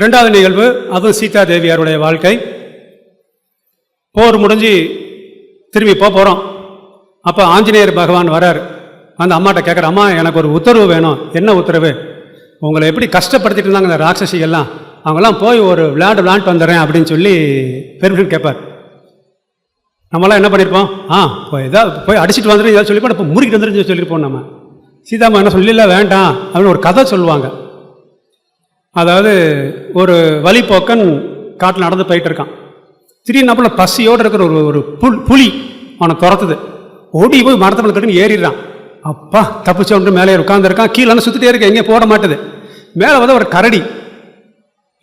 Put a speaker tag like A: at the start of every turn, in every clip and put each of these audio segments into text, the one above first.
A: ரெண்டாவது நிகழ்வு அதுவும் சீதா தேவியாருடைய வாழ்க்கை. போர் முடிஞ்சு திரும்பி போக போகிறோம் அப்போ ஆஞ்சநேயர் பகவான் வரார். அந்த அம்மாட்ட கேட்குற அம்மா எனக்கு ஒரு உத்தரவு வேணும். என்ன உத்தரவு? உங்களை எப்படி கஷ்டப்படுத்திட்டு இருந்தாங்க இந்த ராட்சசிகள்லாம். அவங்கெல்லாம் போய் ஒரு விளையாட்டு விளையாண்டு வந்துடுறேன் அப்படின்னு சொல்லி பெருமிஷன் கேட்பார் நம்மளாம் என்ன பண்ணியிருப்போம் ஆ போய் ஏதாவது போய் அடிச்சுட்டு வந்துடும் ஏதாவது சொல்லிப்போம் இப்போ முறுக்கிட்டு வந்துருன்னு சொல்லியிருப்போம் நம்ம. சீதாமா என்ன சொல்லல வேண்டாம் அப்படின்னு ஒரு கதை சொல்லுவாங்க. அதாவது ஒரு வழிப்போக்கன் காட்டில் நடந்து போயிட்டு இருக்கான். திடீர்னு நம்மள பசியோடு இருக்கிற ஒரு ஒரு புல் புலி அவனை துரத்துது. ஓடி போய் மரத்தை கட்டுன்னு ஏறிடுறான். அப்பா தப்பிச்சோண்டு மேலே உட்காந்துருக்கான் கீழே சுற்றிட்டே இருக்கு எங்கேயும் போட மாட்டுது. மேலே வந்து ஒரு கரடி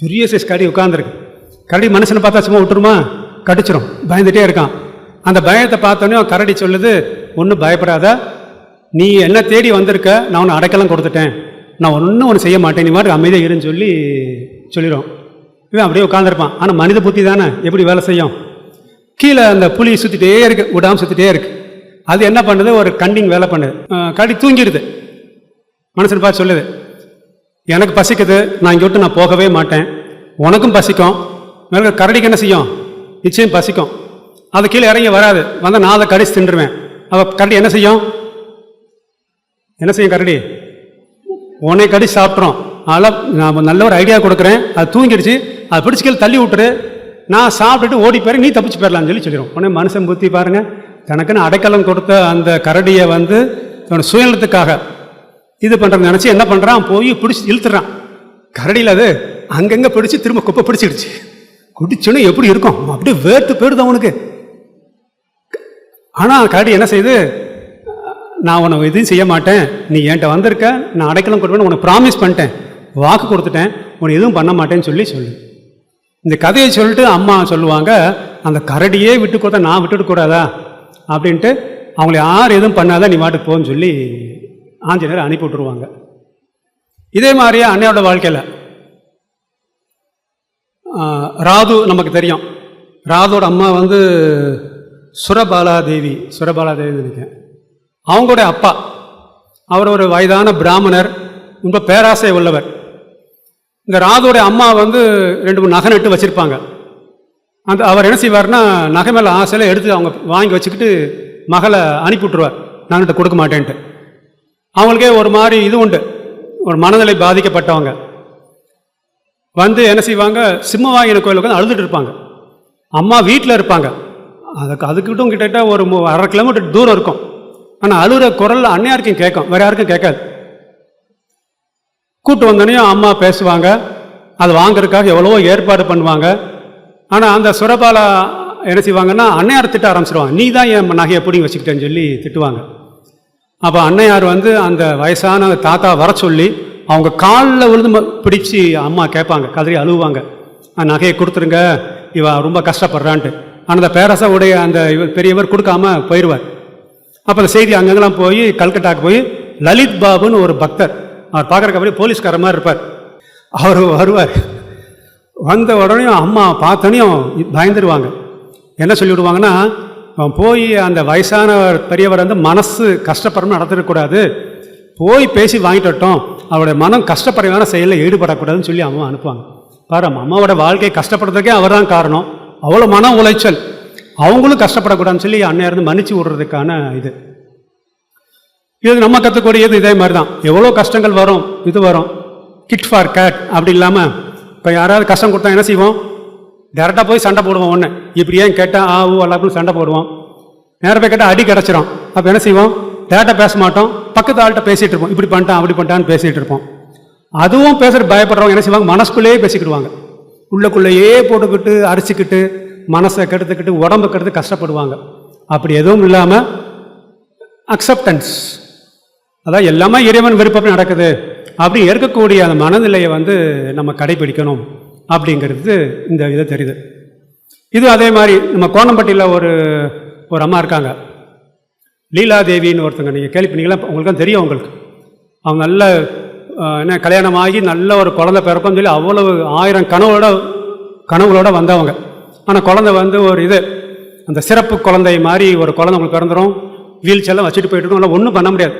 A: பெரிய சைஸ் கரடி உட்காந்துருக்கு கரடி மனுஷனை பார்த்தா சும்மா விட்டுருமா? கடிச்சிரும். பயந்துட்டே இருக்கான். அந்த பயத்தை பார்த்தோன்னே அவன் கரடி சொல்லுது ஒன்றும் பயப்படாத. நீ என்ன தேடி வந்திருக்க? நான் உன்னை அடைக்கலம் கொடுத்துட்டேன். நான் ஒன்றும் ஒன்று செய்ய மாட்டேன். நீ மாட்டுக்கு அமைதியாக இருன்னு சொல்லி சொல்லிடும் இவன் அப்படியே உட்காந்துருப்பான் ஆனால் மனித புத்தி தானே? எப்படி வேலை செய்யும்? கீழே அந்த புலி சுற்றிட்டே இருக்கு. விடாமல் சுற்றிட்டே இருக்கு. அது என்ன பண்ணுது? ஒரு கண்டிங் வேலை பண்ணுது. கடி கரடி தூங்கிடுது. மனசில் பார்த்து சொல்லுது. எனக்கு பசிக்குது. நான் இங்கே விட்டு நான் போகவே மாட்டேன். உனக்கும் பசிக்கும். மேலே கரடிக்கு என்ன செய்யும்? நிச்சயம் பசிக்கும். அது கீழே இறங்கி வராது. வந்தால் நான் அதை கடிச்சு தின்றுவேன். அவள் கரடி என்ன செய்யும்? என்ன செய்யும் கரடி? உன்னை கடி சாப்பிட்றோம். அதெல்லாம் நான் நல்ல ஒரு ஐடியா கொடுக்குறேன். அது தூங்கிடுச்சு. அதை பிடிச்சி கீழே தள்ளி விட்டுரு. நான் சாப்பிட்டுட்டு ஓடி போயிரு. நீ தப்பிச்சு போயிடலாம்னு சொல்லி சொல்லிடும் உடனே மனுஷன் புத்தி பாருங்க. தனக்குன்னு அடைக்கலம் கொடுத்த அந்த கரடியை வந்து தன்னோட சுயநலத்துக்காக இது பண்ணுறது நினச்சி என்ன பண்ணுறான் போய் பிடிச்சி இழுத்துறான். கரடியில் அது அங்கங்கே பிடிச்சி திரும்ப குப்பை பிடிச்சிடுச்சு. குடிச்சோன்னு எப்படி இருக்கும்? அப்படியே வேர்த்து போயிடுது அவனுக்கு ஆனால் கரடி என்ன செய்யுது நான் உனக்கு எதுவும் செய்ய மாட்டேன். நீ என்கிட்ட வந்திருக்க நான் அடைக்கலம் கொடுப்பேன்னு உனக்கு ப்ராமிஸ் பண்ணிட்டேன். வாக்கு கொடுத்துட்டேன். உன்னை எதுவும் பண்ண மாட்டேன்னு சொல்லி சொல்லு. இந்த கதையை சொல்லிட்டு அம்மா சொல்லுவாங்க அந்த கரடியே விட்டு கொடுத்தா நான் விட்டுட்டு கூடாதா? அப்படின்ட்டு அவங்கள யார் எதுவும் பண்ணாத நீ மாட்டுக்கு போன்னு சொல்லி ஆஞ்சநேயர் அனுப்பி விட்டுருவாங்க. இதே மாதிரியே அன்னையோட வாழ்க்கையில் ராது நமக்கு தெரியும். ராதோட அம்மா வந்து சுரபாலா தேவி சுரபாலா தேவி நினைக்கிறேன். அவங்களுடைய அப்பா. அவர் ஒரு வயதான பிராமணர் ரொம்ப பேராசை உள்ளவர். இந்த ராதோடைய அம்மா வந்து ரெண்டு மூணு நகை நட்டு வச்சுருப்பாங்க. அந்த அவர் என்ன செய்வார்னா நகை மேலே ஆசையில் எடுத்து அவங்க வாங்கி வச்சுக்கிட்டு மகளை அனுப்பி விட்ருவார் நான்கிட்ட கொடுக்க மாட்டேன்ட்டு. அவங்களுக்கே ஒரு மாதிரி இது உண்டு. ஒரு மனநிலை பாதிக்கப்பட்டவங்க. வந்து என்ன செய்வாங்க சிம்மவாகின கோயிலுக்கு வந்து அழுதுட்டு இருப்பாங்க. அம்மா வீட்டில் இருப்பாங்க. அதுக்கு அதுக்கிட்டும் கிட்டத்தட்ட ஒரு அரை கிலோமீட்டர் தூரம் இருக்கும். ஆனால் அழுகிற குரல் அன்னையாருக்கும் கேட்கும். வேற யாருக்கும் கேட்காது. கூட்டு வந்தோடனே அம்மா பேசுவாங்க. அது வாங்குறதுக்காக எவ்வளவோ ஏற்பாடு பண்ணுவாங்க. ஆனால் அந்த சுரபாலா என்ன செய்வாங்கன்னா அன்னையார் திட்ட ஆரம்பிச்சிருவாங்க. நீ தான் என் நகையை பிடிங்கி வச்சுக்கிட்டேன்னு சொல்லி திட்டுவாங்க. அப்போ அன்னையார் வந்து அந்த வயசான தாத்தா வர சொல்லி அவங்க காலில் விழுந்து பிடிச்சி அம்மா கேட்பாங்க. கதறி அழுவாங்க. நகையை கொடுத்துருங்க. இவ ரொம்ப கஷ்டப்படுறான்ட்டு. ஆனால் அந்த பேரச உடைய அந்த இவர் பெரியவர் கொடுக்காம போயிடுவார் அப்போ அந்த செய்தி அங்கங்கெல்லாம் போய் கல்கட்டாக்கு போய் லலித் பாபுன்னு ஒரு பக்தர். அவர் பார்க்குறக்கு அப்படியே போலீஸ்கார மாதிரி இருப்பார். அவர் வருவார். வந்த உடனே அம்மா பார்த்தோனையும் பயந்துருவாங்க. என்ன சொல்லிவிடுவாங்கன்னா அவன் போய் அந்த வயசான பெரியவர் வந்து மனசு கஷ்டப்படாமல் நடத்திடக்கூடாது போய் பேசி வாங்கிட்டு வரட்டும் அவருடைய மனம் கஷ்டப்படுறதான செயலில் ஈடுபடக்கூடாதுன்னு சொல்லி அம்மா அனுப்புவாங்க. பாரு அம்மாவோட வாழ்க்கையை கஷ்டப்படுறதுக்கே அவர் தான் காரணம். அவ்வளோ மன உளைச்சல். அவங்களும் கஷ்டப்படக்கூடாதுன்னு சொல்லி அன்னையா மன்னிச்சு விடுறதுக்கான இது. இது நம்ம கற்றுக்கூடியது இதே மாதிரி தான் எவ்வளோ கஷ்டங்கள் வரும் இது வரும். கிட் ஃபார் கேட் அப்படி இல்லாமல் இப்போ யாராவது கஷ்டம் கொடுத்தா என்ன செய்வோம்? டேரெக்டாக போய் சண்டை போடுவோம் ஒன்று இப்படி ஏன் கேட்டால் ஆ ஊ எல்லாருக்கும் சண்டை போடுவோம். நேராக போய் கேட்டால் அடி கிடச்சிரும் அப்போ என்ன செய்வோம்? டேரெக்டாக பேச மாட்டோம். பக்கத்து ஆள்கிட்ட பேசிகிட்டு இருப்போம். இப்படி பண்ணிட்டான் அப்படி பண்ணிட்டான்னு பேசிகிட்டு இருப்போம். அதுவும் பேசுகிற பயப்படுறவங்க என்ன செய்வாங்க? மனசுக்குள்ளேயே பேசிக்கிடுவாங்க. உள்ளக்குள்ளேயே போட்டுக்கிட்டு அரிச்சிக்கிட்டு மனசை கெடுத்துக்கிட்டு உடம்பு கெடுத்து கஷ்டப்படுவாங்க. அப்படி எதுவும் இல்லாமல் அக்செப்டன்ஸ் அதான் எல்லாமே இறைவன் விருப்பப்படி நடக்குது. அப்படி இருக்கக்கூடிய அந்த மனநிலையை வந்து நம்ம கடைபிடிக்கணும் அப்படிங்கிறது இந்த இதை தெரியுது. இது அதே மாதிரி நம்ம கோணம்பட்டியில் ஒரு ஒரு அம்மா இருக்காங்க. லீலாதேவின்னு ஒருத்தங்க நீங்கள் கேள்விப்பட்டீங்களா உங்களுக்கு தெரியும் உங்களுக்கு அவங்க நல்ல என்ன கல்யாணம் ஆகி நல்ல ஒரு குழந்தை பிறக்கும்னு சொல்லி அவ்வளவு ஆயிரம் கனவோட கனவுகளோட வந்தவங்க. ஆனால் குழந்தை வந்து ஒரு இது. அந்த சிறப்பு குழந்தை மாதிரி ஒரு குழந்தை உங்களுக்கு பிறந்துடும் வீல் செல்லாம் வச்சுட்டு போயிட்டு இருக்கோம் ஒன்றும் பண்ண முடியாது.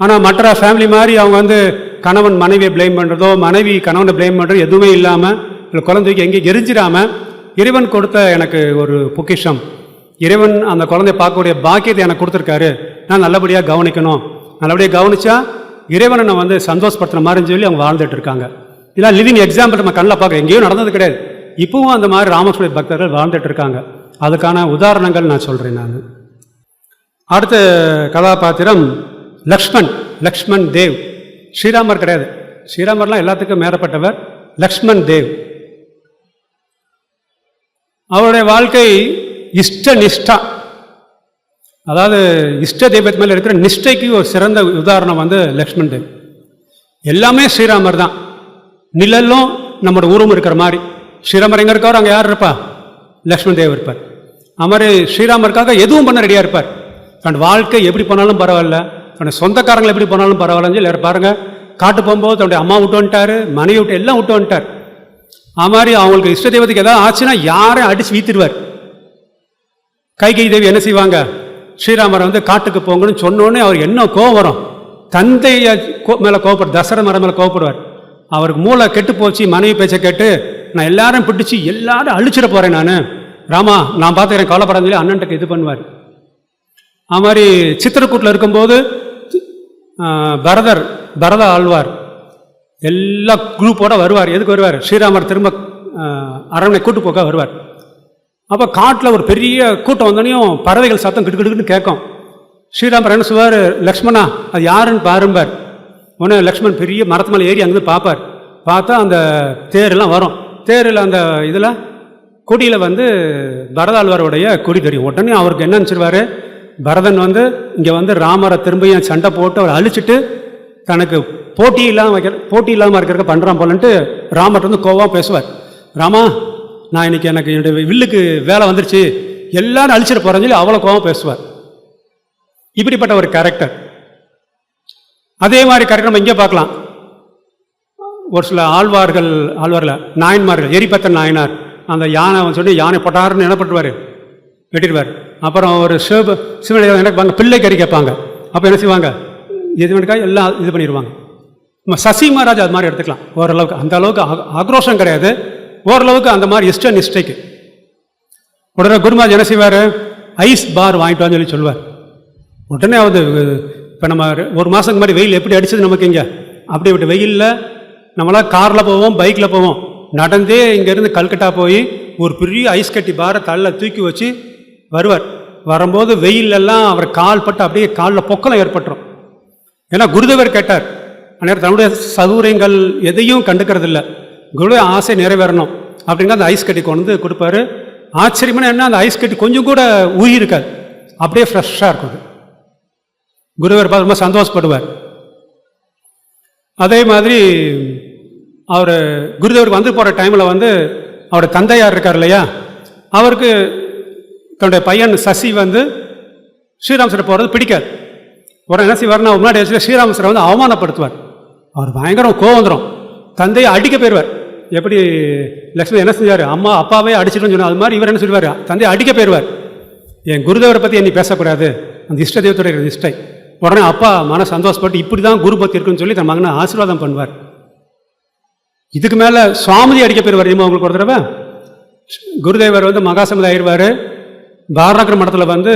A: ஆனால் மற்ற ஃபேமிலி மாதிரி அவங்க வந்து கணவன் மனைவியை ப்ளேம் பண்ணுறதோ மனைவி கணவனை ப்ளேம் பண்ணுறதோ எதுவுமே இல்லாமல் இல்லை குழந்தைக்கு எங்கேயும் எரிஞ்சிடாமல் இறைவன் கொடுத்த எனக்கு ஒரு பொக்கிஷம். இறைவன் அந்த குழந்தைய பார்க்கக்கூடிய பாக்கியத்தை எனக்கு கொடுத்துருக்காரு. நான் நல்லபடியாக கவனிக்கணும். நல்லபடியாக கவனித்தா இறைவனை நான் வந்து சந்தோஷப்படுத்துற மாதிரின்னு சொல்லி அவங்க வாழ்ந்துட்டு இருக்காங்க. இதெல்லாம் லிவிங் எக்ஸாம்பிள் நம்ம கண்ணில் பார்க்க எங்கேயும் நடந்தது கிடையாது. இப்பவும் அந்த மாதிரி ராமசுவாமி பக்தர்கள் வாழ்ந்துட்டு இருக்காங்க அதுக்கான உதாரணங்கள் நான் சொல்கிறேன் நான். அடுத்த கதாபாத்திரம் லக்ஷ்மண் லக்ஷ்மண் தேவ். ஸ்ரீராமர் கிடையாது. ஸ்ரீராமர்லாம் எல்லாத்துக்கும் மேறப்பட்டவர் லக்ஷ்மண் தேவ். அவருடைய வாழ்க்கை இஷ்ட நிஷ்டா அதாவது இஷ்ட தெய்வத்து மேலே இருக்கிற நிஷ்டைக்கு ஒரு சிறந்த உதாரணம் வந்து லக்ஷ்மண் தேவ். எல்லாமே ஸ்ரீராமர் தான். நிழலும் நம்மளோட உருவம் இருக்கிற மாதிரி. ஸ்ரீராமர் எங்கே இருக்காரோ அங்கே யார் இருப்பா? லக்ஷ்மண் தேவர் இருப்பார். அது மாதிரி ஸ்ரீராமருக்காக எதுவும் பண்ண ரெடியாக இருப்பார். தன் வாழ்க்கை எப்படி போனாலும் பரவாயில்ல. தன்னுடைய சொந்தக்காரங்களை எப்படி போனாலும் பரவாயில்லன்னு சொல்லி பாருங்கள் காட்டு போகும்போது தன்னுடைய அம்மா விட்டு வந்துட்டாரு மனைவி விட்டு எல்லாம் விட்டு வந்துட்டார். அது மாதிரி அவங்களுக்கு இஷ்ட தெய்வத்துக்கு ஏதாவது ஆச்சுன்னா யாரையும் அடிச்சு வீத்திடுவார். கைகை தேவி என்ன செய்வாங்க? ஸ்ரீராமரை வந்து காட்டுக்கு போங்கன்னு சொன்னோன்னே அவர் என்ன கோவம் வரும்? தந்தையை கோ மேலே கோவப்படு தசர மரம் மேலே கோவப்படுவார். அவருக்கு மூளை கெட்டு போச்சு மனைவி பேச்சை கேட்டு நான் எல்லாரும் பிடிச்சி எல்லாரும் அழிச்சிட போகிறேன் நான். ராமா நான் பார்த்துக்கிறேன் கவலைப்படாத சொல்லி அண்ணன்ட்டுக்கு இது பண்ணுவார். அது மாதிரி சித்திரக்கூட்டில் இருக்கும்போது பரதர் பரத ஆழ்வார் எல்லா குரூப்போட வருவார். எதுக்கு வருவார்? ஸ்ரீராமர் திரும்ப அரண்மனை கூட்டு போக்க வருவார். அப்போ காட்டில் ஒரு பெரிய கூட்டம் வந்தோடனையும் பறவைகள் சத்தம் கிட்டுக்கிட்டுன்னு கேட்கும். ஸ்ரீராமர் என்ன சொல்வார்? லக்ஷ்மணா அது யாருன்னு பாரும்பார். உடனே லக்ஷ்மண் பெரிய மரத்து மேலே ஏறி அங்கேருந்து பார்ப்பார் பார்த்தா அந்த தேரெல்லாம் வரும். தேரில் அந்த இதில் கொடியில் வந்து பரதாழ்வாருடைய கொடி தெரியும். உடனே அவருக்கு என்ன நினச்சிருவார்? பரதன் வந்து இங்கே வந்து ராமரை திரும்பியும் சண்டை போட்டு அவரை அழிச்சிட்டு தனக்கு போட்டி இல்லாமல் வைக்கிற போட்டி இல்லாமல் இருக்கிறக்க பண்ணுறான் போலன்ட்டு ராமர்ட்ட வந்து கோவம் பேசுவார். ராமா நான் இன்னைக்கு எனக்கு என்னுடைய வில்லுக்கு வேலை வந்துருச்சு. எல்லாரும் அழிச்சிட போகிறேன்னு சொல்லி அவ்வளோ கோவம் பேசுவார். இப்படிப்பட்ட ஒரு கேரக்டர் அதே மாதிரி கேரக்டர் நம்ம இங்கே பார்க்கலாம். ஒரு சில ஆழ்வார்கள் ஆழ்வாரில் நாயன்மார்கள் எரிபத்த நாயனார் அந்த யானை அவன் சொல்லி யானை போட்டாருன்னு என்ன பண்ணுவார் வெட்டிடுவார் அப்புறம் ஒரு சிவ சிவனை எனக்கு பிள்ளை கறி கேட்பாங்க. அப்போ என்ன செய்வாங்க? எது வேணுக்காக எல்லாம் இது பண்ணிடுவாங்க நம்ம சசி மகாராஜ் அது மாதிரி எடுத்துக்கலாம். ஓரளவுக்கு அந்த அளவுக்கு ஆக்ரோஷம் கிடையாது. ஓரளவுக்கு அந்த மாதிரி இஷ்ட நிஷ்டைக்கு. உடனே குருமாஜ் என்ன செய்வார்? ஐஸ் பார் வாங்கிட்டு வான்னு சொல்லி சொல்லுவார் உடனே அவர் இப்போ நம்ம ஒரு மாதத்துக்கு முன்னாடி வெயில் எப்படி அடிச்சது நமக்கு இங்கே? அப்படி இப்படி வெயிலில் நம்மளாம் காரில் போவோம் பைக்கில் போவோம். நடந்தே இங்கேருந்து கல்கட்டா போய் ஒரு பெரிய ஐஸ் கட்டி பாரை தள்ள தூக்கி வச்சு வருவார். வரும்போது வெயிலெல்லாம் அவர் கால் பட்டு அப்படியே காலில் பொக்கலம் ஏற்பட்டுரும். ஏன்னா குருதேவர் கேட்டார் அந்நேரம் தன்னுடைய சௌகரியங்கள் எதையும் கண்டுக்கிறதில்ல. குரு ஆசை நிறைவேறணும். அப்படிங்கிற அந்த ஐஸ் கட்டி கொண்டு வந்து கொடுப்பாரு. ஆச்சரியமான என்ன அந்த ஐஸ் கட்டி கொஞ்சம் கூட ஊறி இருக்காது அப்படியே ஃப்ரெஷ்ஷாக இருக்கும் குருவர் பார்த்து ரொம்ப சந்தோஷப்படுவார். அதே மாதிரி அவர் குருதேவருக்கு வந்து போகிற டைமில் வந்து அவரோட தந்தையார் இருக்கார் இல்லையா? அவருக்கு தன்னுடைய பையன் சசி வந்து ஸ்ரீராமசரை போகிறது பிடிக்காது. உடனே என்ன செய்வார்னா முன்னாடி வச்சு ஸ்ரீராமசரை வந்து அவமானப்படுத்துவார். அவர் பயங்கரம் கோவம் வந்துடும் தந்தையை அடிக்க போயிடுவார். எப்படி லக்ஷ்மி என்ன செஞ்சார்? அம்மா அப்பாவே அடிச்சிட்டுன்னு சொன்னார் அது மாதிரி இவர் என்ன சொல்லுவார்? தந்தையை அடிக்க போயிடுவார். என் குருதேவரை பற்றி என்னை பேசக்கூடாது. அந்த இஷ்ட தெய்வத்துடைய நிஷ்டை உடனே அப்பா மன சந்தோஷப்பட்டு இப்படி தான் குரு பக்தி இருக்குன்னு சொல்லி தன் மகனை ஆசீர்வாதம் பண்ணுவார். இதுக்கு மேலே சுவாமி அடிக்க பேர் தெரியுமா உங்களுக்கு ஒரு தடவை? குருதேவர் வந்து மகாசமதி ஆயிடுவார் பாரநகர் மடத்தில் வந்து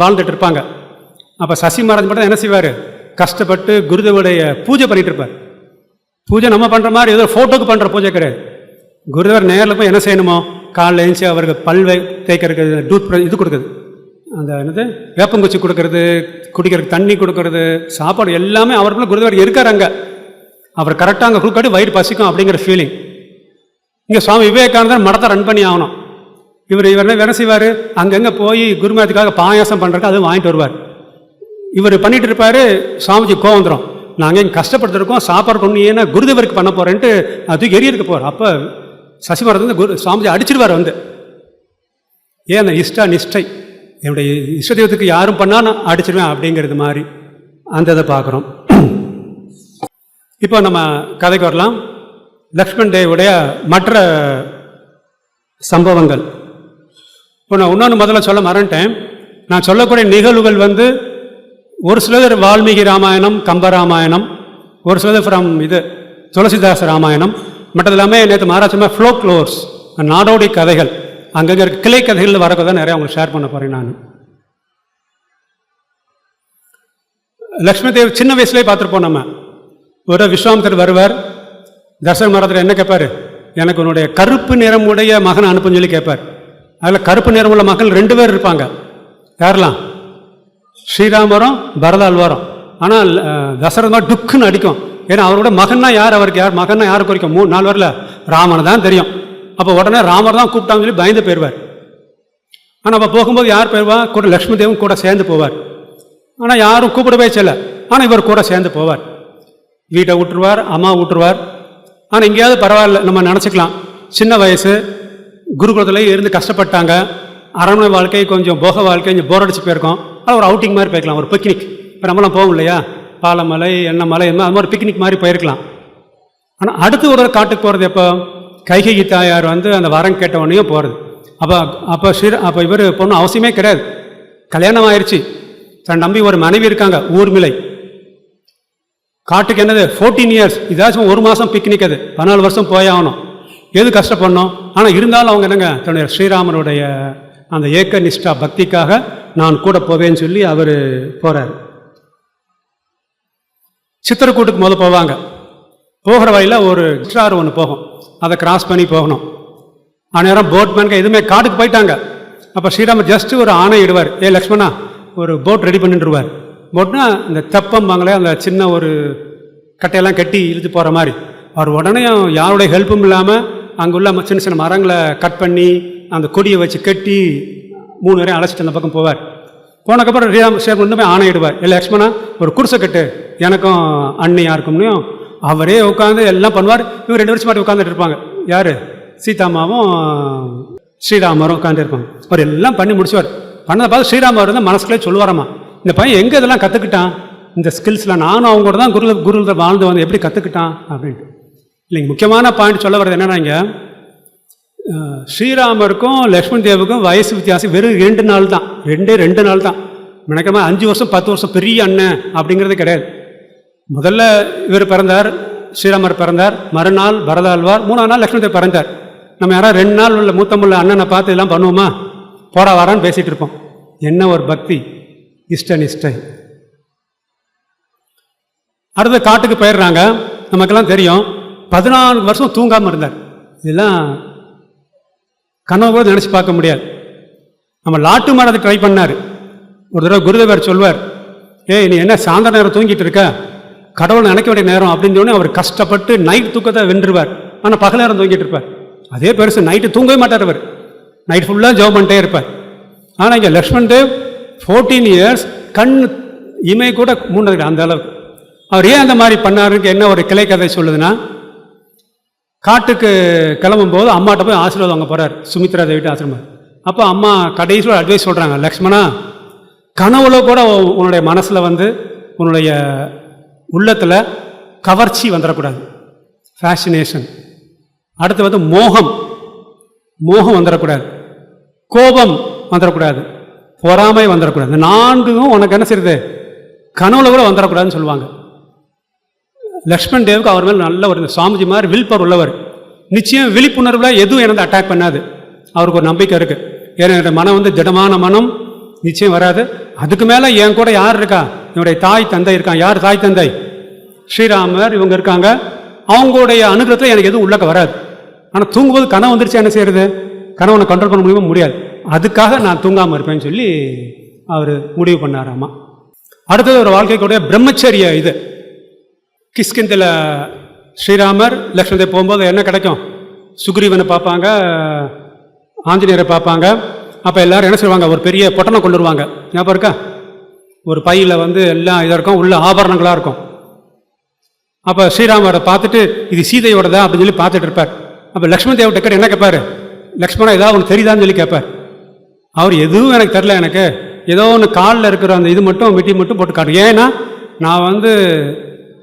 A: வாழ்ந்துட்டு இருப்பாங்க. அப்போ சசி மகாராஜ் மட்டும் என்ன செய்வார்? கஷ்டப்பட்டு குருதேவருடைய பூஜை பண்ணிகிட்டு இருப்பார். பூஜை நம்ம பண்ணுற மாதிரி ஏதோ ஃபோட்டோக்கு பண்ணுற பூஜை கிடையாது. குருதேவர் நேரில் போய் என்ன செய்யணுமோ? காலைல எழுந்துச்சு அவருக்கு பல்வை தேய்க்கிறதுக்கு டூத் இது கொடுக்குது. அந்த என்னது வேப்பங்குச்சி கொடுக்கறது குடிக்கிறதுக்கு தண்ணி கொடுக்கறது சாப்பாடு எல்லாமே அவருக்குள்ள குருதேவர் இருக்கார் அங்கே. அவர் கரெக்டாக அங்கே கொடுக்காட்டி வயிறு பசிக்கும் அப்படிங்கிற ஃபீலிங் இங்கே சுவாமி விவேகானந்தர் மடத்தை ரன் பண்ணி ஆகணும். இவர் இவர் என்ன வேலை செய்வார்? அங்கங்கே போய் குருமத்துக்காக பாயாசம் பண்ணுறதுக்கு அதுவும் வாங்கிட்டு வருவார். இவர் பண்ணிட்டு இருப்பார் சுவாமிஜி கோவம் வந்துடும் நாங்கள் இங்கே கஷ்டப்பட்டுருக்கோம் சாப்பாடு கொண்டு ஏன்னா குருதேவருக்கு பண்ண போகிறேன்ட்டு அதுக்கு எரியிருக்கு போகிறார் அப்போ சசிமரத் வந்து குரு சுவாமிஜி அடிச்சிடுவார் வந்து. ஏன் அந்த இஷ்டா நிஷ்டை? என்னுடைய இஷ்ட தெய்வத்துக்கு யாரும் பண்ணால் நான் அடிச்சிடுவேன் அப்படிங்கிறது மாதிரி அந்த இதை பார்க்குறோம். இப்போ நம்ம கதைக்கு வரலாம். லக்ஷ்மண் தேவுடைய மற்ற சம்பவங்கள். இப்போ நான் இன்னொன்று முதல்ல சொல்ல மறந்துட்டேன். நான் சொல்லக்கூடிய நிகழ்வுகள் வந்து ஒரு சிலர் வால்மீகி ராமாயணம் கம்பராமாயணம் ஒரு சிலது ஃப்ரம் இது துளசிதாச ராமாயணம். மற்றது எல்லாமே நேற்று மகாராஷ்டிரமாக ஃப்ளோ க்ளோர்ஸ் நாடோடி கதைகள். அங்கங்கே இருக்க கிளை கதைகளில் வரக்கு தான் நிறையா உங்களுக்கு ஷேர் பண்ண போகிறேன் நான். லக்ஷ்மி தேவ் சின்ன வயசுலேயே பார்த்துருப்போம் நம்ம. ஒரு விஸ்வாமித்தர் வருவார். தசர மரத்தில் என்ன கேட்பார்? எனக்கு உன்னுடைய கருப்பு நிறமுடைய மகன் அனுப்புன்னு சொல்லி கேட்பார். அதில் கருப்பு நிறமுள்ள மகள் ரெண்டு பேர் இருப்பாங்க. யாரெல்லாம்? ஸ்ரீராமரும் பரதாழ்வாரம். ஆனால் தசரதம் டுக்குன்னு அடிக்கும். ஏன்னா அவரோட மகன்னா யார்? அவருக்கு யார்? மகன்னா யாருக்கு வரைக்கும் மூணு நாலு வரல ராமனை தான் தெரியும். அப்போ உடனே ராமர் தான் கூப்பிட்டான்னு சொல்லி பயந்து போயிடுவார். ஆனால் அப்போ போகும்போது யார் போயிடுவா? கூட லக்ஷ்மி தேவன் கூட சேர்ந்து போவார். ஆனால் யாரும் கூப்பிடவே செல்ல ஆனால் இவர் கூட சேர்ந்து போவார். வீட்டை விட்டுருவார் அம்மா விட்டுருவார் ஆனால் எங்கேயாவது பரவாயில்ல நம்ம நினச்சிக்கலாம். சின்ன வயசு குருகுலத்தில் இருந்து கஷ்டப்பட்டாங்க. அரண்மனை வாழ்க்கை கொஞ்சம் போக வாழ்க்கை கொஞ்சம் போர் அடிச்சு போயிருக்கோம். ஆனால் ஒரு அவுட்டிங் மாதிரி போயிருக்கலாம் ஒரு பிக்னிக் இப்போ நம்மளாம் போகும் இல்லையா? பாலமலை எண்ணமலை அது மாதிரி பிக்னிக் மாதிரி போயிருக்கலாம். ஆனால் அடுத்து ஒரு காட்டுக்கு போகிறது எப்போ? கைகை தாயார் வந்து அந்த வரம் கேட்டவனையும் போகிறது அப்போ அப்போ ஸ்ரீ அப்போ இவர் பொண்ணு அவசியமே கிடையாது. கல்யாணம் ஆயிடுச்சு தன் நம்பி ஒரு மனைவி இருக்காங்க ஊர்மிளை. காட்டுக்கு என்னது? ஃபோர்டீன் இயர்ஸ் இதாச்சும் ஒரு மாதம் பிக்னிக் அது. பதினாலு வருஷம் போய் ஆகணும். எது கஷ்டப்படணும்? ஆனால் இருந்தாலும் அவங்க என்னங்க? தன்னுடைய ஸ்ரீராமனுடைய அந்த ஏக்க நிஷ்டா பக்திக்காக நான் கூட போவேன்னு சொல்லி அவர் போகிறார் சித்திரக்கூட்டுக்கு முதல்ல போவாங்க. போகிற வழியில் ஒரு ஆறு ஒன்று போகும். அதை கிராஸ் பண்ணி போகணும். அந்நேரம் போட்மேனுக்கு எதுவுமே காட்டுக்கு போயிட்டாங்க. அப்போ ஸ்ரீராமர் ஜஸ்ட் ஒரு ஆணை இடுவார். ஏ லக்ஷ்மணா ஒரு போட் ரெடி பண்ணிட்டுருவார். போட்னா இந்த தெப்பம்பாங்களே அந்த சின்ன ஒரு கட்டையெல்லாம் கட்டி இழுத்து போகிற மாதிரி. அவர் உடனே யாருடைய ஹெல்ப்பும் இல்லாமல் அங்கே உள்ள சின்ன சின்ன மரங்களை கட் பண்ணி அந்த கொடியை வச்சு கட்டி மூணு வரையும் அழைச்சிட்டு அந்த பக்கம் போவார். போனதுக்கப்புறம் ஸ்ரீராம் ஸ்ரீராம் கொண்டு போய் ஆணையிடுவார் இல்லை லக்ஷ்மணா ஒரு குடிசை கட்டு. எனக்கும் அன்னை யாருக்கும்னையும் அவரே உட்காந்து எல்லாம் பண்ணுவார். இவர் ரெண்டு வருஷம் மாட்டி உட்காந்துட்டு இருப்பாங்க. யார்? சீதாமாவும் ஸ்ரீராமரும் உட்காந்துருப்பாங்க அவர் எல்லாம் பண்ணி முடிச்சுவார். பண்ணதை பார்த்து ஸ்ரீராமர் வந்து மனசுக்குள்ளே சொல்லுவாராமா இந்த பையன் எங்கே இதெல்லாம் கற்றுக்கிட்டான் இந்த ஸ்கில்ஸில் நானும் அவங்க கூட தான் குரு குரு வாழ்ந்து வந்து எப்படி கற்றுக்கிட்டான் அப்படின்ட்டு. இல்லைங்க முக்கியமான பாயிண்ட் சொல்ல வர்றது என்னன்னாங்க ஸ்ரீராமருக்கும் லக்ஷ்மண் தேவுக்கும் வயசு வித்தியாசம் வெறும் ரெண்டு நாள் தான் ரெண்டே ரெண்டு நாள் தான் நினைக்கிறமா அஞ்சு வருஷம் பத்து வருஷம் பெரிய அண்ணன் அப்படிங்கிறது கிடையாது. முதல்ல இவர் பிறந்தார் ஸ்ரீராமர் பிறந்தார் மறுநாள் பரதாழ்வார் மூணாவது நாள் லக்ஷ்மண் தேவ் பிறந்தார். நம்ம யாராவது ரெண்டு நாள் உள்ள மூத்தமுள்ள அண்ணனை பார்த்து இதெல்லாம் பண்ணுவோமா? போடா வாரான்னு பேசிகிட்டு இருப்போம். என்ன ஒரு பக்தி. இஷ்ட நிஷ்டை. அடுத்து காட்டுக்கு போயிடுறாங்க. நமக்கெல்லாம் தெரியும். பதினாலு வருஷம் தூங்காமல் இருந்தார். இதெல்லாம் கனவு கூட நினச்சி பார்க்க முடியாது. நம்ம லாட்டு மரத்தை ட்ரை பண்ணார். ஒரு தடவை குருதேவர் சொல்வார் ஏய் நீ என்ன சாயந்தர நேரம் தூங்கிட்டு இருக்க? கடவுளை நினைக்க வேண்டிய நேரம் அப்படின்னு சொல்லி அவர் கஷ்டப்பட்டு நைட் தூக்கத்தை வென்றுவார். ஆனால் பகல் நேரம் தூங்கிட்டு இருப்பார். அதே பெருசு நைட்டு தூங்கவே மாட்டார் அவர். நைட் ஃபுல்லாக ஜெபம் பண்ணிட்டே இருப்பார். ஆனால் இங்கே லக்ஷ்மண் தேவ் ஃபோர்டீன் இயர்ஸ் கண் இமை கூட மூணு அந்த அளவுக்கு. அவர் ஏன் அந்த மாதிரி பண்ணாருன்னு என்ன ஒரு கிளை கதை சொல்லுதுன்னா காட்டுக்கு கிளம்பும்போது அம்மாட்ட போய் ஆசீர்வாதம் வாங்க போகிறார் சுமித்ரா தேவிட்டு ஆசிரமம் அப்போ அம்மா கடைசியில் அட்வைஸ் சொல்கிறாங்க லக்ஷ்மணா கனவுல கூட உன்னுடைய மனசில் வந்து உன்னுடைய உள்ளத்தில் கவர்ச்சி வந்துடக்கூடாது ஃபேஷினேஷன் அடுத்து வந்து மோகம். மோகம் வந்துடக்கூடாது கோபம் வந்துடக்கூடாது பொறாமை வந்துடக்கூடாது இந்த நான்கும் உனக்கு என்ன செய்யுது? கனவுல கூட வந்துடக்கூடாதுன்னு சொல்லுவாங்க. லக்ஷ்மண் தேவுக்கு அவர் மேலே நல்ல ஒரு சுவாமிஜி சாமிஜி மாதிரி வில்பர் உள்ளவர். நிச்சயம் விழிப்புணர்வில் எதுவும் எனது அட்டாக் பண்ணாது. அவருக்கு ஒரு நம்பிக்கை இருக்குது ஏன்னா என்னோட மனம் வந்து திடமான மனம். நிச்சயம் வராது. அதுக்கு மேலே என் கூட யார் இருக்கா? என்னுடைய தாய் தந்தை இருக்கான் யார் தாய் தந்தை? ஸ்ரீராமர் இவங்க இருக்காங்க. அவங்களுடைய அனுகிரகத்தில் எனக்கு எதுவும் உள்ளக்க வராது. ஆனால் தூங்கும்போது கனவு வந்துருச்சு? என்ன செய்யறது? கனவனை கண்ட்ரோல் பண்ண முடியுமா? முடியாது. அதுக்காக நான் தூங்காமல் இருப்பேன்னு சொல்லி அவர் முடிவு பண்ணாராமா. அடுத்தது ஒரு வாழ்க்கைக்குடைய பிரம்மச்சரிய இது. கிஷ்கிந்தில் ஸ்ரீராமர் லக்ஷ்மணத்தை போகும்போது என்ன கிடைக்கும்? சுக்ரீவனை பார்ப்பாங்க ஆஞ்சநேயரை பார்ப்பாங்க. அப்போ எல்லோரும் என்ன செய்வாங்க ஒரு பெரிய பொட்டணம் கொண்டு வருவாங்க. ஞாபகம் இருக்கா? ஒரு பையில் வந்து எல்லாம் இதாக இருக்கும் உள்ள ஆபரணங்களாக இருக்கும். அப்போ ஸ்ரீராமரை பார்த்துட்டு இது சீதையோடதா அப்படின்னு சொல்லி பார்த்துட்டு இருப்பார். அப்போ லக்ஷ்மண தேவ டக்கர் என்ன கேட்பார்? லக்ஷ்மணா ஏதாவது ஒன்று தெரியுதான்னு சொல்லி கேட்பார். அவர் எதுவும் எனக்கு தெரில எனக்கு. ஏதோ ஒன்று காலில் இருக்கிற அந்த இது மட்டும் மிட்டி மட்டும் போட்டு காட்டு ஏன்னா நான் வந்து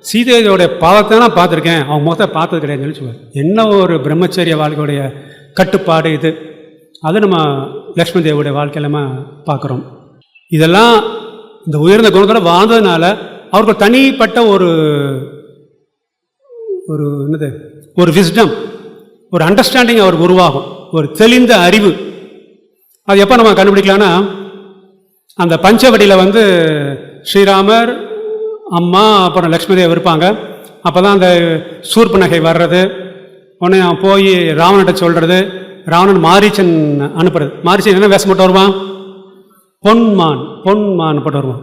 A: சீதையோடைய பாவத்தை நான் பார்த்துருக்கேன். அவங்க முகத்தை பார்த்தது கிடையாதுன்னு சொல்லி சொல்லுவார் என்ன ஒரு பிரம்மச்சரிய வாழ்க்கையுடைய கட்டுப்பாடு இது? அது நம்ம லக்ஷ்மி தேவியுடைய வாழ்க்கையில பார்க்குறோம். இதெல்லாம் இந்த உயர்ந்த குணத்தோடு வாழ்ந்ததுனால அவருக்கு தனிப்பட்ட ஒரு ஒரு என்னது ஒரு விஸ்டம் ஒரு அண்டர்ஸ்டாண்டிங் அவருக்கு உருவாகும். ஒரு தெளிந்த அறிவு. அது எப்போ நம்ம கண்டுபிடிக்கலாம்னா அந்த பஞ்சவடியில் வந்து ஸ்ரீராமர் அம்மா அப்புறம் லக்ஷ்மி தேவ் இருப்பாங்க. அப்போ தான் அந்த சூர்ப்பு நகை வர்றது உடனே போய் ராவன்கிட்ட சொல்கிறது ராவணன் மாரீச்சன் அனுப்புறது. மாரீச்சன் என்ன வேஷம் போட்டு வருவான்? பொன்மான் பொன்மான் போட்டு வருவான்.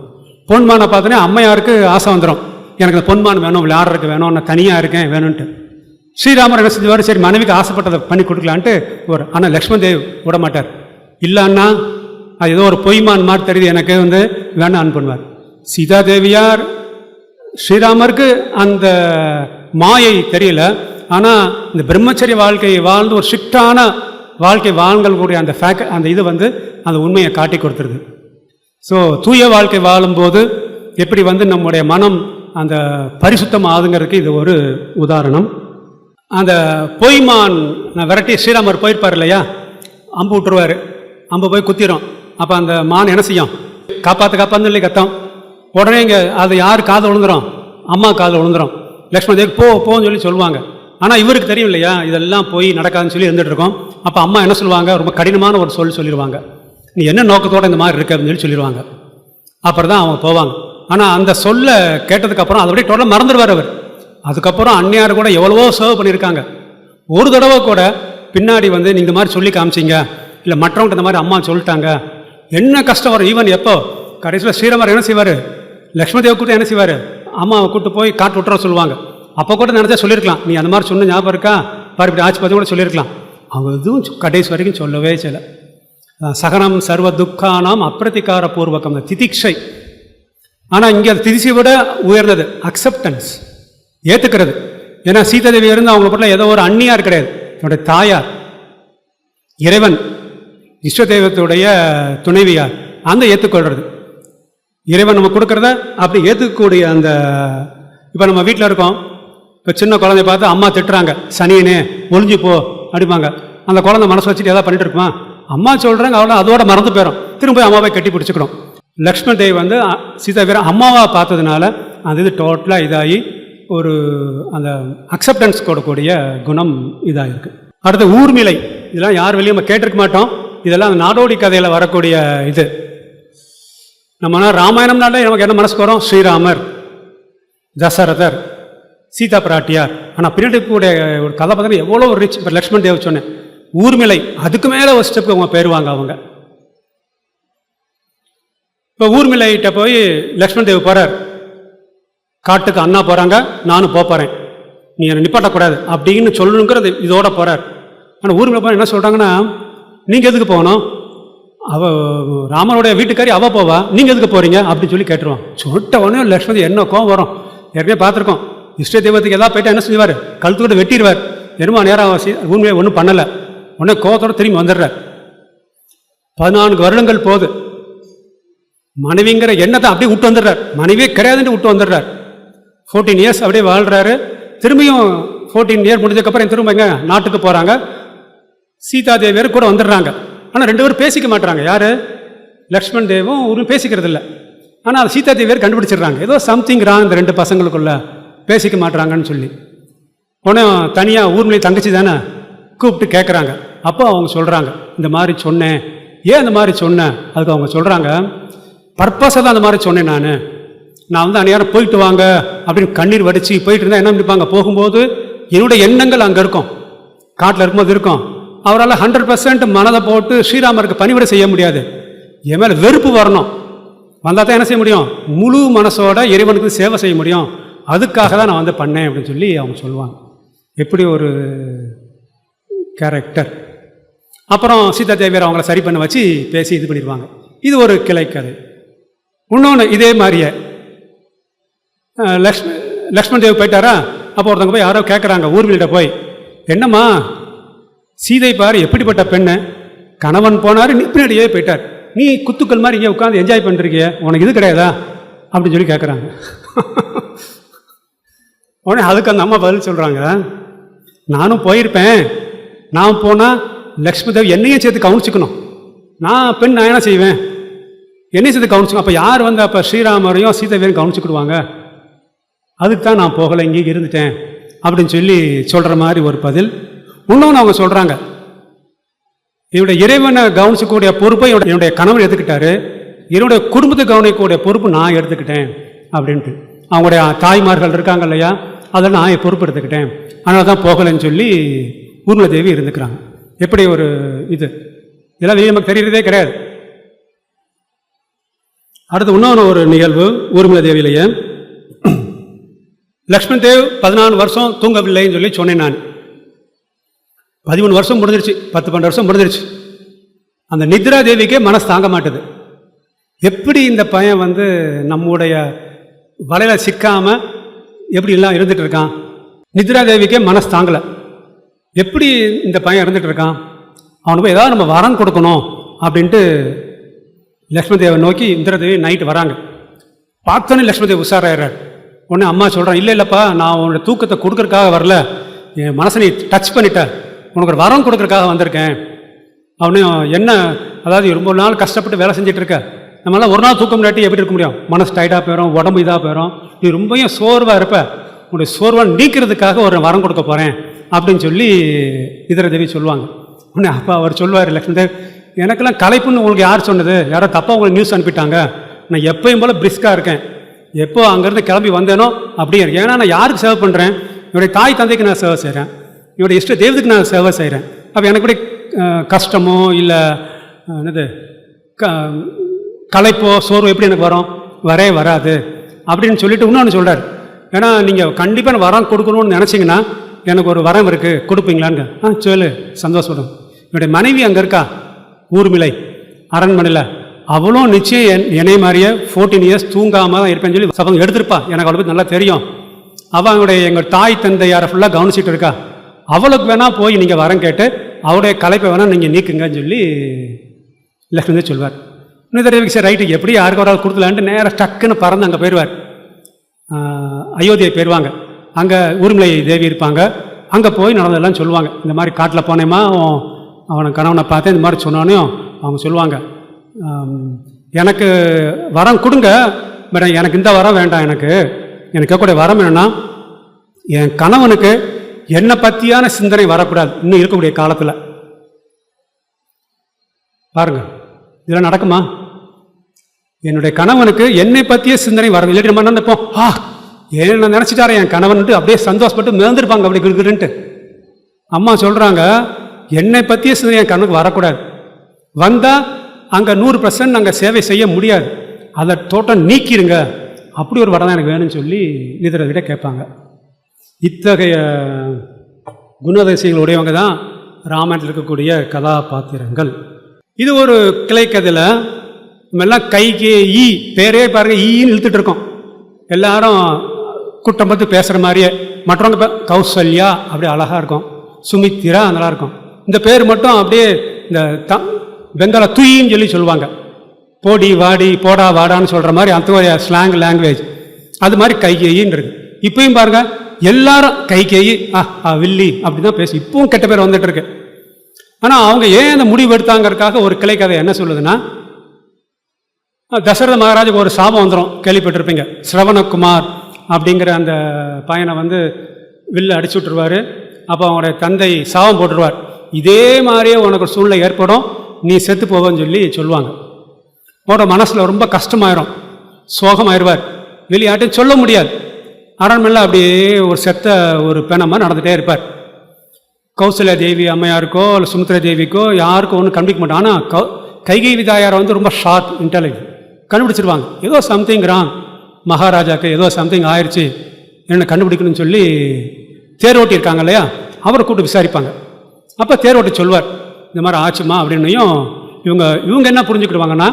A: பொன்மானை பார்த்தோன்னே அம்மையாருக்கு ஆசை வந்துடும் எனக்கு அந்த பொன்மான் வேணும் விளையாடுறதுக்கு வேணும் நான் தனியாக இருக்கேன் வேணும்ன்ட்டு. ஸ்ரீராமர் என்ன செஞ்சுவார்? சரி மனைவிக்கு ஆசைப்பட்டதை பண்ணி கொடுக்கலான்ட்டு ஒரு ஆனால் லக்ஷ்மண் தேவ் விட மாட்டார். இல்லை அண்ணா அது ஏதோ ஒரு பொய்மான் மாதிரி தெரியுது எனக்கு வந்து வேணான்னு பண்ணுவார். சீதா தேவியார் ஸ்ரீராமருக்கு அந்த மாயை தெரியல. ஆனால் இந்த பிரம்மச்சரிய வாழ்க்கையை வாழ்ந்து ஒரு ஸ்ட்ரிக்டான வாழ்க்கை வாழ்களுடைய அந்த ஃபேக் அந்த இது வந்து அந்த உண்மையை காட்டி கொடுத்துருது. ஸோ தூய வாழ்க்கை வாழும்போது எப்படி வந்து நம்முடைய மனம் அந்த பரிசுத்தம் ஆகுங்கிறதுக்கு இது ஒரு உதாரணம். அந்த பொய்மான் நான் விரட்டி ஸ்ரீராமர் போயிருப்பார் இல்லையா? அம்பு விட்டுருவார். அம்பு போய் குத்திரும். அப்போ அந்த மான் என்ன செய்யும்? காப்பாற்று காப்பாந்து இல்லை கத்தம். உடனே இங்கே அது யார் காது விழுந்துரும்? அம்மா காது விழுந்துரும். லக்ஷ்மண் தேவி போ போன்னு சொல்லி சொல்லுவாங்க. ஆனால் இவருக்கு தெரியும் இல்லையா இதெல்லாம் போய் நடக்காதுன்னு சொல்லி இருந்துட்டு இருக்கோம். அப்போ அம்மா என்ன சொல்லுவாங்க? ரொம்ப கடினமான ஒரு சொல் சொல்லிடுவாங்க நீ என்ன நோக்கத்தோடு இந்த மாதிரி இருக்க? அப்படின்னு சொல்லி சொல்லிடுவாங்க அப்புறம் தான் அவங்க போவாங்க. ஆனால் அந்த சொல்ல கேட்டதுக்கப்புறம் அதை அப்படியே டோட்டலாக மறந்துடுவார் அவர். அதுக்கப்புறம் அந்நியார் கூட எவ்வளவோ சர்வ் பண்ணியிருக்காங்க. ஒரு தடவை கூட பின்னாடி வந்து நீங்கள் இந்த மாதிரி சொல்லி காமிச்சிங்க. இல்லை மற்றவங்க இந்த மாதிரி அம்மா சொல்லிட்டாங்க. என்ன கஷ்டம் வரும்? ஈவன் எப்போ? கடைசியில் ஸ்ரீரமர் என்ன செய்வார்? லக்ஷ்மதேவ் கூட்டம் என்ன செய்வார்? அம்மாவை கூட்டு போய் காட்டு விட்டுற சொல்லுவாங்க. அப்போ கூட நினச்சா சொல்லியிருக்கலாம் நீ அந்த மாதிரி சொன்ன ஞாபகம் இருக்கா? பாரு இப்படி ஆச்சு பார்த்து கூட சொல்லியிருக்கலாம் அவங்க எதுவும் கடைசி வரைக்கும் சொல்லவே செய்யலை. சகனம் சர்வ துக்கானாம் அப்பிரதிகார பூர்வகம் திதிக்ஷை. ஆனால் இங்கே அது திதிசை விட உயர்ந்தது அக்செப்டன்ஸ் ஏற்றுக்கிறது ஏன்னா சீதாதேவி இருந்து அவங்க பட்ல ஏதோ ஒரு அந்நியார் கிடையாது. என்னுடைய தாயார் இறைவன் இஷ்ட தெய்வத்துடைய துணைவியார் அந்த ஏற்றுக்கொள்கிறது இறைவன் நம்ம கொடுக்கறத அப்படி ஏற்றுக்கக்கூடிய அந்த இப்போ நம்ம வீட்டில் இருக்கோம். இப்போ சின்ன குழந்தைய பார்த்து அம்மா திட்டுறாங்க சனியனே ஒளிஞ்சு போ அப்படிம்பாங்க அந்த குழந்தை மனசு வச்சுட்டு எதாவது பண்ணிட்டு இருக்குமா? அம்மா சொல்கிறாங்க அவ்வளோ அதோட மறந்து போயிடும் திரும்ப அம்மாவை கட்டி பிடிச்சிக்கிறோம் லக்ஷ்மண் தேவி வந்து சீதா வீர அம்மாவை பார்த்ததுனால அந்த இது டோட்டலாக இதாகி ஒரு அந்த அக்செப்டன்ஸ் கொடுக்கக்கூடிய குணம் இதாக இருக்குது அடுத்து ஊர்மிலை இதெல்லாம் யார் வெளியே நம்ம கேட்டிருக்க மாட்டோம். இதெல்லாம் அந்த நாடோடி கதையில் வரக்கூடிய இது. நம்ம ராமாயணம்னாலே நமக்கு என்ன மனசுக்கு வரும்? ஸ்ரீராமர் தசரதர். சீதா பிராட்டியார். ஆனால் பின்னாடி கூட ஒரு கதை எவ்வளோ ஒரு ரிச் இப்போ லக்ஷ்மண் தேவ் சொன்னேன். ஊர்மிளை அதுக்கு மேலே ஒரு ஸ்டெப்பு அவங்க பேருவாங்க அவங்க. இப்போ ஊர்மிளைகிட்ட போய் லக்ஷ்மண் தேவ் போகிறார் காட்டுக்கு அண்ணா போகிறாங்க நானும் போகிறேன் நீ என்னை நிப்பாட்டக்கூடாது அப்படின்னு சொல்லணுங்கிறது இதோட போகிறார் ஆனால் ஊர்மிளை போய் என்ன சொல்கிறாங்கன்னா நீங்கள் எதுக்கு போகணும்? அவ ராமனுடைய வீட்டுக்காரி அவள் போவா. நீங்கள் எதுக்கு போகிறீங்க அப்படின்னு சொல்லி கேட்டுருவான். சொல்லிட்ட உடனே லக்ஷ்மதி என்ன கோவம் வரும். ஏற்கனவே பார்த்துருக்கோம். இஷ்ட தெய்வத்துக்கு எதாவது போயிட்டு என்ன செஞ்சுவார்? கழுத்துக்கிட்ட வெட்டிடுவார். எருமா நேரம் உண்மையை ஒன்றும் பண்ணலை. உடனே கோவத்தோட திரும்பி வந்துடுறார். பதினான்கு வருடங்கள் போது மனைவிங்கிற எண்ணத்தை அப்படியே விட்டு வந்துடுறார். மனைவியே கிடையாதுன்னு விட்டு வந்துடுறார். ஃபோர்டீன் இயர்ஸ் அப்படியே வாழ்கிறாரு திரும்பியும் ஃபோர்டீன் இயர் முடிஞ்சதுக்கப்புறம் திரும்ப எங்க நாட்டுக்கு போகிறாங்க சீதா தேவியர் கூட வந்துடுறாங்க. ஆனால் ரெண்டு பேரும் பேசிக்க மாட்றாங்க. யார்? லக்ஷ்மண் தேவும் ஒன்றும் பேசிக்கிறது இல்லை ஆனால் சீதா தேவியர் கண்டுபிடிச்சிடுறாங்க. ஏதோ சம்திங் ராங் இந்த ரெண்டு பசங்களுக்குள்ள. பேசிக்க மாட்றாங்கன்னு சொல்லி. உடனே தனியாக ஊர்மொழி தங்கச்சி தானே கூப்பிட்டு கேட்குறாங்க அப்போ அவங்க சொல்கிறாங்க இந்த மாதிரி சொன்னேன். ஏன் இந்த மாதிரி சொன்னேன் அதுக்கு அவங்க சொல்கிறாங்க பர்பஸாக தான் அந்த மாதிரி சொன்னேன் நான். நான் வந்து அந்நேரம் போயிட்டு வாங்க அப்படின்னு கண்ணீர் வடித்து போயிட்டு இருந்தால் என்ன பண்ணிப்பாங்க போகும்போது என்னுடைய எண்ணங்கள் அங்கே இருக்கும். காட்டில் இருக்கும்போது இருக்கும். அவரால் ஹண்ட்ரட் பர்சன்ட் மனதை போட்டு ஸ்ரீராமருக்கு பணிவிட செய்ய முடியாது. என் மேலே வெறுப்பு வரணும். வந்தால் தான் என்ன செய்ய முடியும்? முழு மனசோட இறைவனுக்கு சேவை செய்ய முடியும். அதுக்காக தான் நான் வந்து பண்ணேன் அப்படின்னு சொல்லி அவங்க சொல்லுவாங்க. எப்படி ஒரு கேரக்டர் அப்புறம் சீதா தேவியார் அவங்கள சரி பண்ண வச்சு பேசி இது பண்ணிடுவாங்க. இது ஒரு கிளைக்கதை இன்னொன்று இதே மாதிரியே. லக்ஷ் லக்ஷ்மண் தேவ் போயிட்டாரா? அப்போ ஒருத்தவங்க போய் யாரோ கேட்குறாங்க ஊர்வீட்ட போய். என்னம்மா? சீதை பாரு எப்படிப்பட்ட பெண்ணு? கணவன் போனார் நீ பின்னாடியே போயிட்டார். நீ குத்துக்கள் மாதிரி இங்கே உட்காந்து என்ஜாய் பண்ணுறீங்க உனக்கு இது கிடையாதா? அப்படின்னு சொல்லி கேட்குறாங்க உடனே அதுக்கு அந்த அம்மா பதில் சொல்கிறாங்க நானும் போயிருப்பேன். நான் போனால் லக்ஷ்மி தேவி என்னையும் சேர்த்து கவனிச்சுக்கணும். நான் பெண் நான் என்ன செய்வேன்? என்னையும் சேர்த்து கவனிச்சுக்கணும். அப்போ யார் வந்து அப்போ ஸ்ரீராமரையும் சீதாவையும் கவனிச்சுக்கிடுவாங்க? அதுக்கு தான் நான் போகலை இங்கே இருந்துட்டேன். அப்படின்னு சொல்லி சொல்கிற மாதிரி ஒரு பதில். இன்னொன்று அவங்க சொல்கிறாங்க என்னுடைய இறைவனை கவனிச்சக்கூடிய பொறுப்பை என்னுடைய என்னுடைய கணவர் எடுத்துக்கிட்டாரு. என்னுடைய குடும்பத்தை கவனிக்கக்கூடிய பொறுப்பு நான் எடுத்துக்கிட்டேன். அப்படின்ட்டு. அவங்களுடைய தாய்மார்கள் இருக்காங்க இல்லையா? அதில் நான் என் ஆனால் அதனால தான் போகலைன்னு சொல்லி ஊர்மிள தேவி இருந்துக்கிறாங்க. எப்படி ஒரு இது? இதெல்லாம் வெளியே நமக்கு தெரியறதே கிடையாது. அடுத்து இன்னொன்று ஒரு நிகழ்வு ஊர்மிள தேவியிலேயே. லக்ஷ்மண் தேவ் பதினாலு வருஷம் தூங்கவில்லைன்னு சொல்லி சொன்னேன் நான். பதிமூணு வருஷம் முடிஞ்சிருச்சு பத்து பன்னெண்டு வருஷம் முடிஞ்சிருச்சு. அந்த நித்ரா தேவிக்கே மனசு தாங்க மாட்டுது. எப்படி இந்த பையன் வந்து நம்முடைய வலையில் சிக்காமல் எப்படி எல்லாம் இருந்துட்டு இருக்கான் நித்ரா தேவிக்கே மனசு தாங்கலை. எப்படி இந்த பையன் இருந்துட்டு இருக்கான் அவனுக்கு ஏதாவது நம்ம வரம் கொடுக்கணும் அப்படின்ட்டு லக்ஷ்மி தேவை நோக்கி இந்திரதேவி நைட்டு வராங்க. பார்த்தோன்னே லக்ஷ்மி தேவி உஷாராயிடுறாரு. உடனே அம்மா சொல்கிறான் இல்லை இல்லைப்பா நான் உன்னோட தூக்கத்தை கொடுக்குறக்காக வரல. என் மனசை நீ டச் பண்ணிட்ட. உனக்கு ஒரு வரம் கொடுக்கறதுக்காக வந்திருக்கேன். அவனையும் என்ன? அதாவது ரொம்ப நாள் கஷ்டப்பட்டு வேலை செஞ்சுட்டு நம்மளால் ஒரு நாள் தூக்கம் இல்லாட்டி எப்படி இருக்க முடியும்? மனசு டைட்டாக போயிடும் உடம்பு இதாக போயிடும் நீ ரொம்பவும் சோர்வாக இருப்ப. உன்னுடைய சோர்வை நீக்கிறதுக்காக ஒரு வரம் கொடுக்க போகிறேன் அப்படின்னு சொல்லி இதர தேவி சொல்லுவாங்க. உடனே அப்பா அவர் சொல்லுவார் லக்ஷ்மி தேவ் எனக்கெல்லாம் கலைப்புன்னு உங்களுக்கு யார் சொன்னது? யாரோ தப்பாக உங்களுக்கு நியூஸ் அனுப்பிட்டாங்க. நான் எப்பயும் போல் பிரிஸ்காக இருக்கேன். எப்போ அங்கேருந்து கிளம்பி வந்தேனோ அப்படியே இருக்கேன். ஏன்னா நான் யாருக்கு சேவை பண்ணுறேன் என்னுடைய தாய் தந்தைக்கு நான் சேவை செய்கிறேன் என்னுடைய இஷ்ட தெய்வத்துக்கு நான் சேவை செய்கிறேன் அப்போ எனக்கு கூட கஷ்டமோ இல்லை என்னது க களைப்போ சோர்வு எப்படி எனக்கு வரும்? வரே வராது. அப்படின்னு சொல்லிட்டு இன்னொன்று சொல்கிறார் ஏன்னா நீங்கள் கண்டிப்பாக வரம் கொடுக்கணும்னு நினச்சிங்கன்னா எனக்கு ஒரு வரம் இருக்குது கொடுப்பீங்களான்னு. ஆ சொல்லு. சந்தோஷப்படும். என்னுடைய மனைவி அங்கே இருக்கா? ஊர்மிளை. அரண்மனையில். அவளும் நிச்சயம் என் என்னை மாதிரியே ஃபோர்டீன் இயர்ஸ் தூங்காமல் தான் இருப்பேன்னு சொல்லி சபதம் எடுத்திருப்பா. எனக்கு அவளை பற்றி நல்லா தெரியும். அவள் அவங்களுடைய எங்கள் தாய் தந்தையாரை ஃபுல்லாக கவனிச்சிட்டு இருக்கா. அவளுக்கு வேணால் போய் நீங்கள் வரம் கேட்டு அவளுடைய கலைப்பை வேணால் நீங்கள் நீக்குங்கன்னு சொல்லி லக்ஷ்மி சொல்வார். இன்னும் சரி ரைட்டு எப்படி யாருக்கு ஒரு ஆள் கொடுக்கலான்ட்டு நேராக டக்குன்னு பறந்து அங்கே போயிடுவார் அயோத்தியை போயிடுவாங்க அங்கே ஊர்மலை தேவி இருப்பாங்க. அங்கே போய் நடந்ததெல்லாம் சொல்லுவாங்க. இந்த மாதிரி காட்டில் போனேம்மா அவனை கணவனை பார்த்தேன் இந்த மாதிரி சொன்னானே அவங்க சொல்லுவாங்க. எனக்கு வரம் கொடுங்க. மேடம் எனக்கு இந்த வரம் வேண்டாம் எனக்கு. எனக்கு கேட்கக்கூடிய வரம் என்னென்னா என் கணவனுக்கு என்னை பற்றியான சிந்தனை வரக்கூடாது. இன்னும் இருக்கக்கூடிய காலத்தில். பாருங்கள் இதெல்லாம் நடக்குமா? என்னுடைய கணவனுக்கு என்னை பற்றிய சிந்தனை வரணும். இல்லாட்டி நம்ம நினைப்போம் ஆ என்ன நினச்சிட்டாரே என் கணவன்ட்டு அப்படியே சந்தோஷப்பட்டு மிதந்துருப்பாங்க அப்படி கிருக்கிருன்ட்டு அம்மா சொல்கிறாங்க என்னை பற்றிய சிந்தனை என் கணவனுக்கு வரக்கூடாது. வந்தால் அங்கே நூறு பர்சன்ட் நாங்கள் சேவை செய்ய முடியாது. அதை தோட்டம் நீக்கிடுங்க. அப்படி ஒரு வரம் தான் எனக்கு வேணும்னு சொல்லி நிதிரவிட கேட்பாங்க. இத்தகைய குணதசைகள் உடையவங்க தான் ராமாயணத்தில் இருக்கக்கூடிய கதாபாத்திரங்கள். இது ஒரு கிளைக்கதையில் நம்ம எல்லாம் கைக்கு ஈ பேரே பாருங்க ஈன்னு இழுத்துட்டு இருக்கோம். எல்லாரும் குட்டம் பார்த்து பேசுகிற மாதிரியே. மற்றவங்க இப்போ கௌசல்யா அப்படியே அழகாக இருக்கும். சுமித்திரா நல்லா இருக்கும். இந்த பேர் மட்டும் அப்படியே இந்த த பெங்கால துயின்னு சொல்லி சொல்லுவாங்க. போடி வாடி போடா வாடான்னு சொல்கிற மாதிரி அந்த ஸ்லாங் லாங்குவேஜ் அது மாதிரி கைகேயின்னு இருக்குது இப்பயும் பாருங்க எல்லாரும் கைகேயி ஆ ஆ வில்லி அப்படி தான் பேசி இப்பவும் கெட்ட பேர் வந்துட்டு இருக்கு. ஆனால் அவங்க ஏன் அந்த முடிவு எடுத்தாங்கிறதுக்காக ஒரு கிளைக்கதை என்ன சொல்லுதுன்னா தசரத மகாராஜுக்கு ஒரு சாபம் வந்துடும் கேள்விப்பட்டிருப்பீங்க. ஸ்ரவணகுமார் அப்படிங்கிற அந்த பையனை வந்து வில்ல அடிச்சு விட்டுருவார். அப்போ அவனுடைய தந்தை சாபம் போட்டுருவார். இதே மாதிரியே உனக்கு ஒரு சூழ்நிலை ஏற்படும். நீ செத்து போவன்னு சொல்லி சொல்லுவாங்க. அவனோட மனசில் ரொம்ப கஷ்டமாயிரும். சோகமாயிருவார். வெளியாட்டும் சொல்ல முடியாது. அரண்மனையில் அப்படியே ஒரு செத்த ஒரு பெணமாக நடந்துகிட்டே இருப்பார். கௌசல்யா தேவி அம்மையாருக்கோ இல்லை சுமித்ரா தேவிக்கோ யாருக்கோ ஒன்றும் கண்டுபிடிக்க மாட்டாங்க. ஆனால் கைகை விதாயாரை வந்து ரொம்ப ஷார்ப் இன்டெலிஜென்ட் கண்டுபிடிச்சிருவாங்க. ஏதோ சம்திங் ராங் மகாராஜாக்கு ஏதோ சம்திங் ஆயிடுச்சு என்ன கண்டுபிடிக்கணும்னு சொல்லி தேர் ஓட்டியிருக்காங்க இல்லையா? அவரை கூப்பிட்டு விசாரிப்பாங்க. அப்போ தேர் ஓட்டி சொல்வார் இந்த மாதிரி ஆச்சுமா? அப்படின்னையும் இவங்க இவங்க என்ன புரிஞ்சுக்கிடுவாங்கன்னா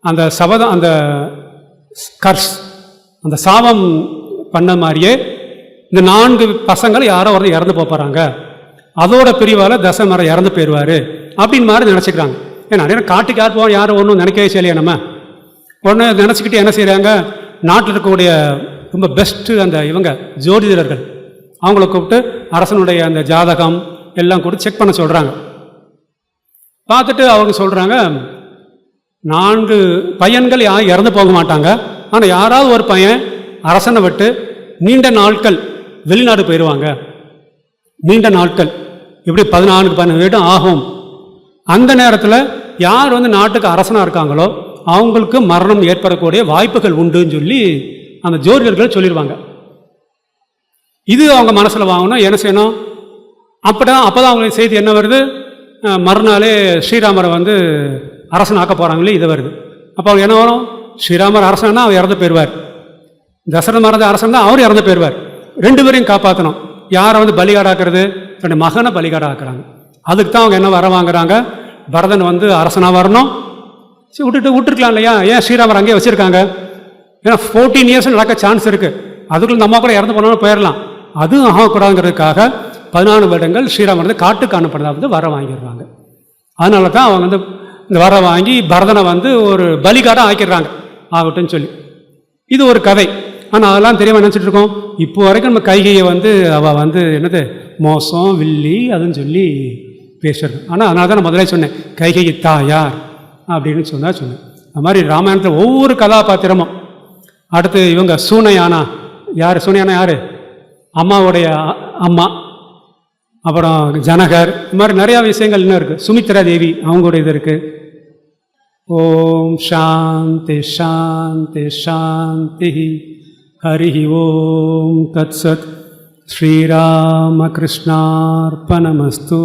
A: அந்த சபதம் அந்த கர்ஸ் அந்த சாபம் பண்ண மாதிரியே இந்த நான்கு பசங்களை யாரோ ஒரு இறந்து போகிறாங்க அதோட பிரிவால் தசை மரம் இறந்து போயிடுவார். அப்படின்னு மாதிரி நினச்சிக்கிறாங்க. ஏன்னா நிறைய காட்டுக்கு யார் போவோம் யாரும் ஒன்றும் நினைக்கவே செய்யலையே நம்ம. உடனே நினச்சிக்கிட்டு என்ன செய்கிறாங்க நாட்டில் இருக்கக்கூடிய ரொம்ப பெஸ்ட்டு அந்த இவங்க ஜோதிடர்கள். அவங்கள கூப்பிட்டு அரசனுடைய அந்த ஜாதகம் எல்லாம் கூட செக் பண்ண சொல்கிறாங்க பார்த்துட்டு அவங்க சொல்கிறாங்க நான்கு பையன்கள் யாரும் இறந்து போக மாட்டாங்க. ஆனால் யாராவது ஒரு பையன் அரசனை விட்டு நீண்ட நாட்கள் வெளிநாடு போயிடுவாங்க நீண்ட நாட்கள். இப்படி பதினான்கு பதினஞ்சு வீடும் ஆகும். அந்த நேரத்தில் யார் வந்து நாட்டுக்கு அரசனாக இருக்காங்களோ அவங்களுக்கு மரணம் ஏற்படக்கூடிய வாய்ப்புகள் உண்டுன்னு சொல்லி அந்த ஜோதிடர்கள் சொல்லிடுவாங்க இது அவங்க மனசில் வாங்கணும் என்ன செய்யணும்? அப்போ தான் அப்போ தான் அவங்களுக்கு செய்தி என்ன வருது? மறுநாளே ஸ்ரீராமரை வந்து அரசன் ஆக்க போகிறாங்களே இது வருது. அப்போ அவங்க என்ன வரும்? ஸ்ரீராமர் அரசன்னா அவர் இறந்து போயிடுவார். தசரத மறந்த அரசன் தான் அவர் இறந்து போயிடுவார். ரெண்டு பேரையும் காப்பாற்றணும் யாரை வந்து பலிகாடாக்குறது? தன்னுடைய மகனை பலிகாடாக்குறாங்க. அதுக்கு தான் அவங்க என்ன வர வாங்குறாங்க? பரதன் வந்து அரசனாக வரணும். சரி விட்டுட்டு விட்டுருக்கலாம் இல்லையா? ஏன் ஸ்ரீராமர் அங்கேயே வச்சுருக்காங்க? ஏன்னா ஃபோர்டீன் இயர்ஸ் நடக்க சான்ஸ் இருக்குது அதுக்குள்ள நம்ம கூட இறந்து போனாலும் போயிடலாம். அதுவும் ஆகக்கூடாதுங்கிறதுக்காக பதினாலு வருடங்கள் ஸ்ரீராமர் வந்து காட்டுக்கு அனுப்புறதா வந்து வர வாங்கிடுறாங்க. அதனால தான் அவங்க வந்து இந்த வர வாங்கி பரதனை வந்து ஒரு பலிகாடாக ஆக்கிடுறாங்க. ஆகட்டும்னு சொல்லி. இது ஒரு கதை. ஆனால் அதெல்லாம் தெரியாமல் நினச்சிட்டு இருக்கோம். இப்போ வரைக்கும் நம்ம கைகையை வந்து அவள் வந்து என்னது? மோசம் வில்லி அதுன்னு சொல்லி பேசுறது. ஆனால் அதனால தான் நான் முதலே சொன்னேன். கைகை தாயார் அப்படின்னு சொன்னால் சொன்னேன். அது மாதிரி ராமாயணத்தில் ஒவ்வொரு கதாபாத்திரமும் அடுத்து இவங்க சூனையானா யார் சூனையானா யார்? அம்மாவுடைய அம்மா அப்புறம் ஜனகர் இது மாதிரி நிறையா விஷயங்கள் இன்னும் இருக்குது சுமித்ரா தேவி அவங்களுடைய இது இருக்குது ஓம் சாந்தி சாந்தி சாந்தி ஹரி ஓம் தத்சத். ஸ்ரீராமகிருஷ்ணார்ப்பணமஸ்து